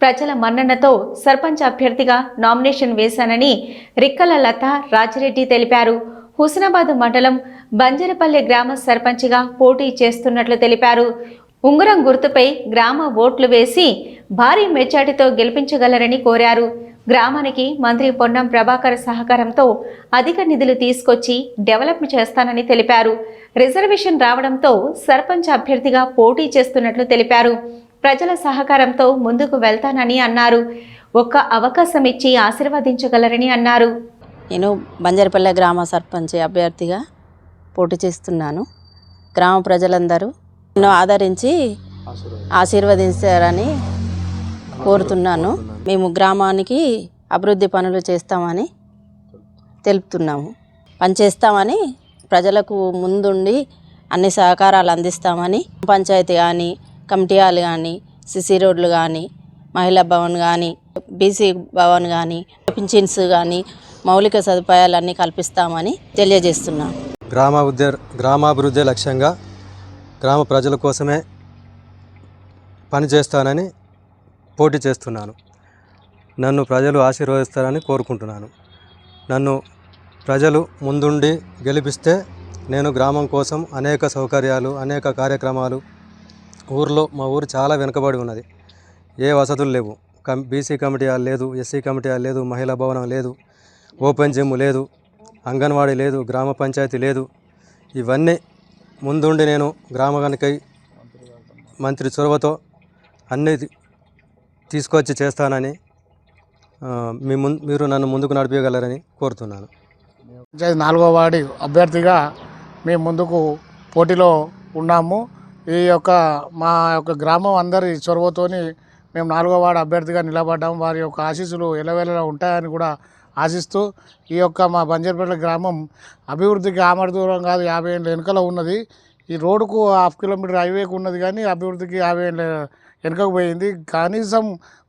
ప్రజల మన్ననతో సర్పంచ్ అభ్యర్థిగా నామినేషన్ వేశానని రిక్కల లత రాజిరెడ్డి తెలిపారు. హుస్నాబాద్ మండలం బంజరపల్లె గ్రామ సర్పంచ్గా పోటీ చేస్తున్నట్లు తెలిపారు. ఉంగరం గుర్తుపై గ్రామ ఓట్లు వేసి భారీ మెజార్టీతో గెలిపించగలరని కోరారు. గ్రామానికి మంత్రి పొన్నం ప్రభాకర్ సహకారంతో అధిక నిధులు తీసుకొచ్చి డెవలప్ చేస్తానని తెలిపారు. రిజర్వేషన్ రావడంతో సర్పంచ్ అభ్యర్థిగా పోటీ చేస్తున్నట్లు తెలిపారు. ప్రజల సహకారంతో ముందుకు వెళ్తానని అన్నారు. ఒక్క అవకాశం ఇచ్చి ఆశీర్వదించగలరని అన్నారు. నేను బంజారిపల్లె గ్రామ సర్పంచ్ అభ్యర్థిగా పోటీ చేస్తున్నాను. గ్రామ ప్రజలందరూ నన్ను ఆదరించి ఆశీర్వదించారని కోరుతున్నాను. మేము గ్రామానికి అభివృద్ధి పనులు చేస్తామని తెలుపుతున్నాము. పనిచేస్తామని ప్రజలకు ముందుండి అన్ని సహకారాలు అందిస్తామని పంచాయతీ కానీ కమిటీ హాల్ కానీ సిసి రోడ్లు కానీ మహిళా భవన్ కానీ బీసీ భవన్ కానీ పింఛన్స్ కానీ మౌలిక సదుపాయాలన్నీ కల్పిస్తామని తెలియజేస్తున్నాం. గ్రామ గ్రామాభివృద్ధి లక్ష్యంగా గ్రామ ప్రజల కోసమే పనిచేస్తానని పోటీ చేస్తున్నాను. నన్ను ప్రజలు ఆశీర్వదిస్తారని కోరుకుంటున్నాను. నన్ను ప్రజలు ముందుండి గెలిపిస్తే నేను గ్రామం కోసం అనేక సౌకర్యాలు అనేక కార్యక్రమాలు ఊర్లో మా ఊరు చాలా వెనుకబడి ఉన్నది. ఏ వసతులు లేవు. కం బీసీ కమిటీ హాల్ లేదు ఎస్సీ కమిటీ హాల్ లేదు మహిళా భవనం లేదు ఓపెన్ జిమ్ లేదు అంగన్వాడీ లేదు గ్రామ పంచాయతీ లేదు. ఇవన్నీ ముందుండి నేను గ్రామానికై మంత్రి చొరవతో అన్నీ తీసుకొచ్చి చేస్తానని మీ ముం మీరు నన్ను ముందుకు నడిపించగలరని కోరుతున్నాను. నాలుగో వార్డు అభ్యర్థిగా మేము ముందుకు పోటీలో ఉన్నాము. ఈ యొక్క మా యొక్క గ్రామం అందరి చొరవతోని మేము నాలుగో వార్డు అభ్యర్థిగా నిలబడ్డాము వారి యొక్క ఆశీస్సులు ఎలవేళలా ఉంటాయని కూడా ఆశిస్తూ ఈ యొక్క మా బంజర్పేట గ్రామం అభివృద్ధికి ఆమర దూరం కాదు యాభై ఏళ్ళ వెనుకలో ఉన్నది. ఈ రోడ్డుకు హాఫ్ కిలోమీటర్ హైవేకు ఉన్నది కానీ అభివృద్ధికి యాభై ఏళ్ళ వెనుకకు పోయింది కనీసం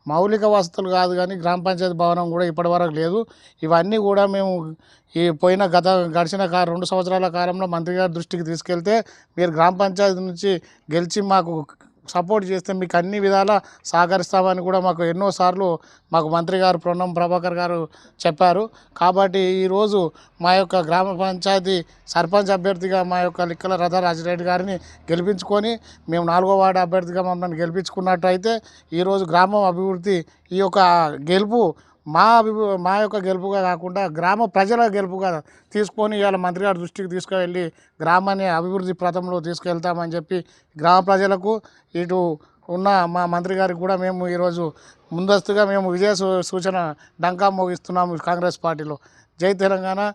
మౌలిక వసతులు కాదు కానీ గ్రామ పంచాయతీ భవనం కూడా ఇప్పటివరకు లేదు. ఇవన్నీ కూడా మేము ఈ పోయిన గత గడిచిన కా రెండు సంవత్సరాల కాలంలో మంత్రి గారి దృష్టికి తీసుకెళ్తే మీరు గ్రామ పంచాయతీ నుంచి గెలిచి మాకు సపోర్ట్ చేస్తే మీకు అన్ని విధాలా సహకరిస్తామని కూడా మాకు ఎన్నోసార్లు మాకు మంత్రి గారు ప్రణం ప్రభాకర్ గారు చెప్పారు. కాబట్టి ఈరోజు మా యొక్క గ్రామ పంచాయతీ సర్పంచ్ అభ్యర్థిగా మా యొక్క లిక్కల రథ రాజిరెడ్డి గారిని గెలిపించుకొని మేము నాలుగో వార్డు అభ్యర్థిగా మమ్మల్ని గెలిపించుకున్నట్టయితే ఈరోజు గ్రామం అభివృద్ధి ఈ యొక్క గెలుపు మా మా యొక్క గెలుపుగా కాకుండా గ్రామ ప్రజల గెలుపుగా తీసుకొని ఇవాళ మంత్రి గారి దృష్టికి తీసుకువెళ్ళి గ్రామాన్ని అభివృద్ధి ప్రథంలో తీసుకెళ్తామని చెప్పి గ్రామ ప్రజలకు ఇటు ఉన్న మా మంత్రి గారికి కూడా మేము ఈరోజు ముందస్తుగా మేము విజయ సూచన డంకా మోగిస్తున్నాము కాంగ్రెస్ పార్టీలో. జై తెలంగాణ.